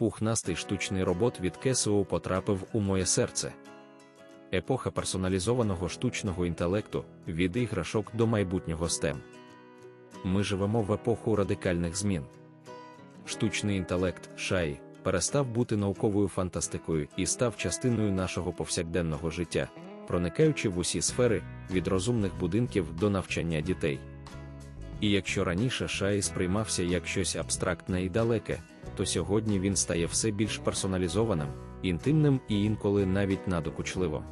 пухнастий штучний робот від КСУ потрапив у моє серце. Епоха персоналізованого штучного інтелекту від іграшок до майбутнього STEM. Ми живемо в епоху радикальних змін. Штучний інтелект шаї перестав бути науковою фантастикою і став частиною нашого повсякденного життя, проникаючи в усі сфери від розумних будинків до навчання дітей. І якщо раніше шаї сприймався як щось абстрактне і далеке, то сьогодні він стає все більш персоналізованим, інтимним і інколи навіть надокучливим.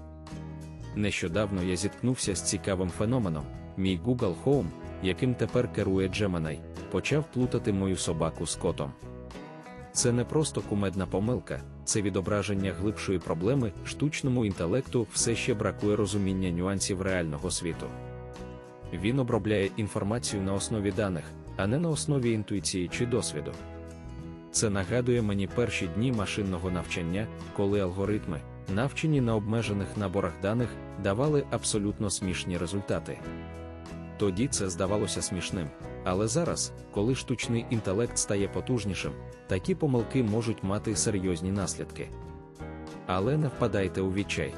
Нещодавно я зіткнувся з цікавим феноменом. Мій Google Home, яким тепер керує Gemini, почав плутати мою собаку з котом. Це не просто кумедна помилка, це відображення глибшої проблеми штучному інтелекту все ще бракує розуміння нюансів реального світу. Він обробляє інформацію на основі даних, а не на основі інтуїції чи досвіду. Це нагадує мені перші дні машинного навчання, коли алгоритми, навчені на обмежених наборах даних, давали абсолютно смішні результати. Тоді це здавалося смішним, але зараз, коли штучний інтелект стає потужнішим, такі помилки можуть мати серйозні наслідки. Але не впадайте у відчай.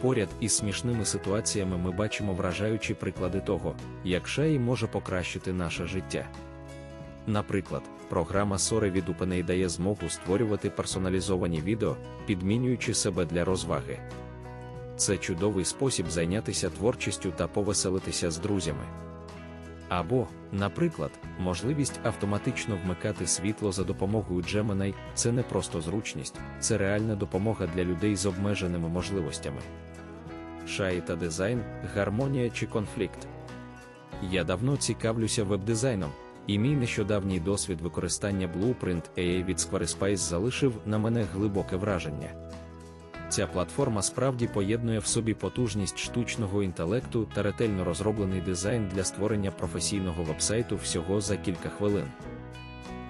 Поряд із смішними ситуаціями ми бачимо вражаючі приклади того, як шаї може покращити наше життя. Наприклад, програма Sora від OpenAI дає змогу створювати персоналізовані відео, підмінюючи себе для розваги. Це чудовий спосіб зайнятися творчістю та повеселитися з друзями. Або, наприклад, можливість автоматично вмикати світло за допомогою Gemini – це не просто зручність, це реальна допомога для людей з обмеженими можливостями. Шаї та дизайн, гармонія чи конфлікт. Я давно цікавлюся веб-дизайном, і мій нещодавній досвід використання Blueprint AI від Squarespace залишив на мене глибоке враження. Ця платформа справді поєднує в собі потужність штучного інтелекту та ретельно розроблений дизайн для створення професійного вебсайту всього за кілька хвилин.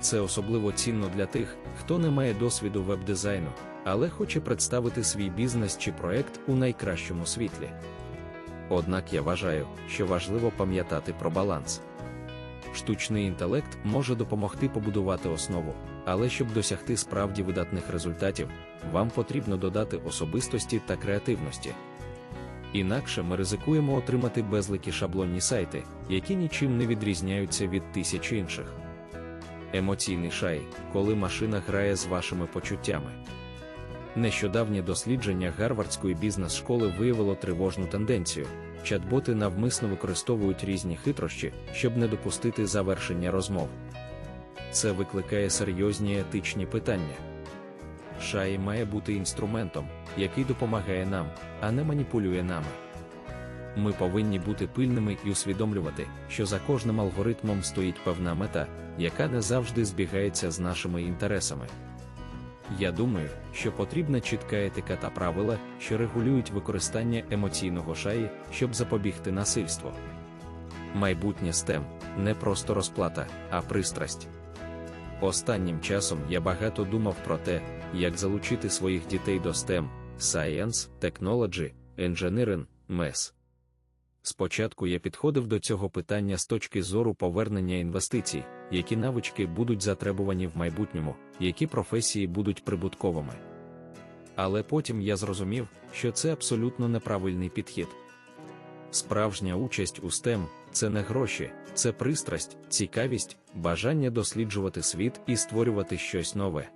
Це особливо цінно для тих, хто не має досвіду веб-дизайну, але хоче представити свій бізнес чи проект у найкращому світлі. Однак я вважаю, що важливо пам'ятати про баланс. Штучний інтелект може допомогти побудувати основу, але щоб досягти справді видатних результатів, вам потрібно додати особистості та креативності. Інакше ми ризикуємо отримати безликі шаблонні сайти, які нічим не відрізняються від тисяч інших. Емоційний шай, коли машина грає з вашими почуттями. Нещодавнє дослідження Гарвардської бізнес-школи виявило тривожну тенденцію. Чат-боти навмисно використовують різні хитрощі, щоб не допустити завершення розмов. Це викликає серйозні етичні питання. Шаї має бути інструментом, який допомагає нам, а не маніпулює нами. Ми повинні бути пильними і усвідомлювати, що за кожним алгоритмом стоїть певна мета, яка не завжди збігається з нашими інтересами. Я думаю, що потрібна чітка етика та правила, що регулюють використання емоційного шаї, щоб запобігти насильству. Майбутнє STEM – не просто розплата, а пристрасть. Останнім часом я багато думав про те, як залучити своїх дітей до STEM, Science, Technology, Engineering, MES. Спочатку я підходив до цього питання з точки зору повернення інвестицій, які навички будуть затребувані в майбутньому, які професії будуть прибутковими. Але потім я зрозумів, що це абсолютно неправильний підхід. Справжня участь у STEM – це не гроші, це пристрасть, цікавість, бажання досліджувати світ і створювати щось нове.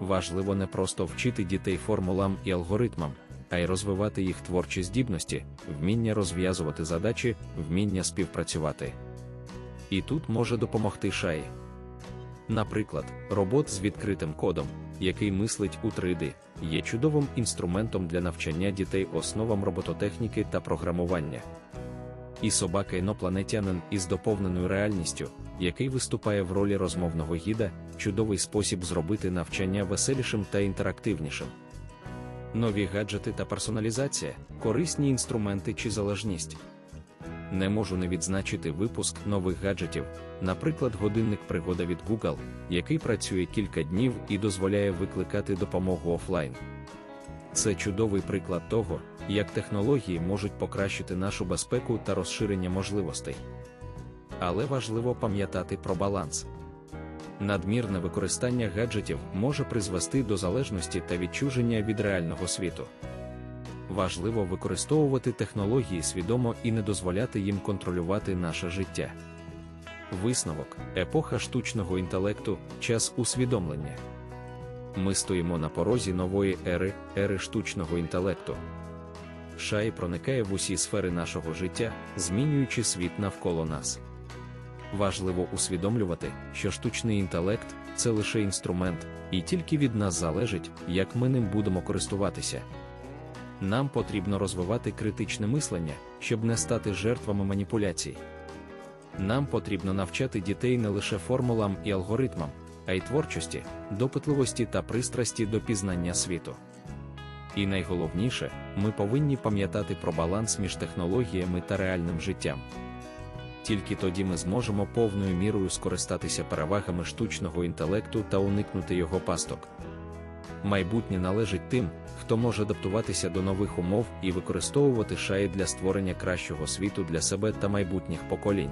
Важливо не просто вчити дітей формулам і алгоритмам, а й розвивати їх творчі здібності, вміння розв'язувати задачі, вміння співпрацювати. І тут може допомогти шаї. Наприклад, робот з відкритим кодом, який мислить у 3D, є чудовим інструментом для навчання дітей основам робототехніки та програмування. І собака інопланетянин із доповненою реальністю, який виступає в ролі розмовного гіда, чудовий спосіб зробити навчання веселішим та інтерактивнішим. Нові гаджети та персоналізація, корисні інструменти чи залежність. Не можу не відзначити випуск нових гаджетів, наприклад, годинник пригода від Google, який працює кілька днів і дозволяє викликати допомогу офлайн. Це чудовий приклад того, як технології можуть покращити нашу безпеку та розширення можливостей. Але важливо пам'ятати про баланс. Надмірне використання гаджетів може призвести до залежності та відчуження від реального світу. Важливо використовувати технології свідомо і не дозволяти їм контролювати наше життя. Висновок епоха штучного інтелекту, час усвідомлення. Ми стоїмо на порозі нової ери, ери штучного інтелекту. Шай проникає в усі сфери нашого життя, змінюючи світ навколо нас. Важливо усвідомлювати, що штучний інтелект це лише інструмент, і тільки від нас залежить, як ми ним будемо користуватися. Нам потрібно розвивати критичне мислення, щоб не стати жертвами маніпуляцій. Нам потрібно навчати дітей не лише формулам і алгоритмам, а й творчості, допитливості та пристрасті до пізнання світу. І найголовніше, ми повинні пам'ятати про баланс між технологіями та реальним життям. Тільки тоді ми зможемо повною мірою скористатися перевагами штучного інтелекту та уникнути його пасток. Майбутнє належить тим, хто може адаптуватися до нових умов і використовувати шаї для створення кращого світу для себе та майбутніх поколінь.